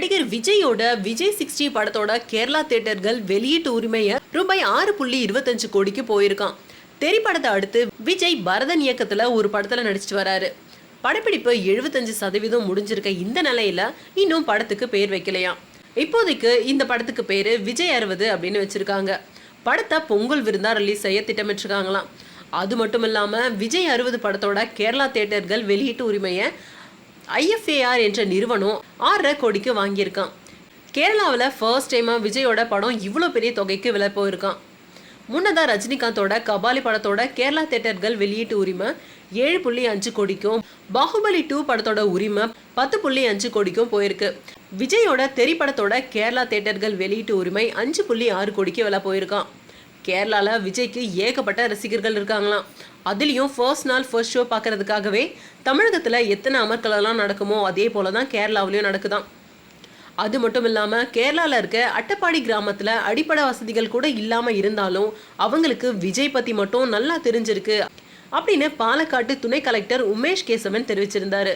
விஜயோட விஜய் சிக்ஸ்டி படத்தோட கேரளா தியேட்டர்கள் வெளியீட்டு உரிமையை ரூபாய் ஆறு புள்ளி இருபத்தஞ்சு கோடிக்கு போயிருக்கான். தெரி படத்தை அடுத்து விஜய் பரதன் இயக்கத்துல ஒரு படத்துல நடிச்சிட்டு வராரு. படப்பிடிப்பு எழுபத்தஞ்சு சதவீதம் முடிஞ்சிருக்க இந்த நிலையில இன்னும் படத்துக்கு பேர் வைக்கலையாம் இப்போதைக்கு இந்த படத்துக்கு பேரு விஜய் அறுபது அப்படின்னு வச்சிருக்காங்க. படத்தை பொங்கல் விருந்தா ரிலீஸ் செய்ய திட்டமிட்டிருக்காங்களாம். அது மட்டும் இல்லாம விஜய் அறுபது படத்தோட கேரளா தியேட்டர்கள் வெளியீட்டு உரிமையை ஐஎஃப்ஏஆர் என்ற நிறுவனம் ஆறரை கோடிக்கு வாங்கியிருக்கான். கேரளாவில் ஃபர்ஸ்ட் டைமாக விஜயோட படம் இவ்வளோ பெரிய தொகைக்கு விலை போயிருக்கான். முன்னதாக ரஜினிகாந்தோட கபாலி படத்தோட கேரளா தேட்டர்கள் வெளியீட்டு உரிமை ஏழு புள்ளி அஞ்சு கோடிக்கும் பாகுபலி டூ படத்தோட உரிமை பத்து புள்ளி அஞ்சு கோடிக்கும் போயிருக்கு. விஜயோட தெரி படத்தோட கேரளா தேட்டர்கள் வெளியீட்டு உரிமை அஞ்சு புள்ளி ஆறு கோடிக்கு விலை போயிருக்கான். கேரளால விஜய்க்கு ஏகப்பட்ட ரசிகர்கள் இருக்காங்களாம். அதுலேயும் ஃபர்ஸ்ட் நாள் ஃபர்ஸ்ட் ஷோ பார்க்கறதுக்காகவே தமிழகத்தில் எத்தனை அமர்க்கலெல்லாம் நடக்குமோ அதே போல தான் கேரளாவிலையும் நடக்குதான். அது மட்டும் இல்லாமல் கேரளாவில் இருக்க அட்டப்பாடி கிராமத்தில் அடிப்படை வசதிகள் கூட இல்லாமல் இருந்தாலும் அவங்களுக்கு விஜய் பற்றி மட்டும் நல்லா தெரிஞ்சிருக்கு அப்படின்னு பாலக்காட்டு துணை கலெக்டர் உமேஷ் கேசவன் தெரிவிச்சிருந்தாரு.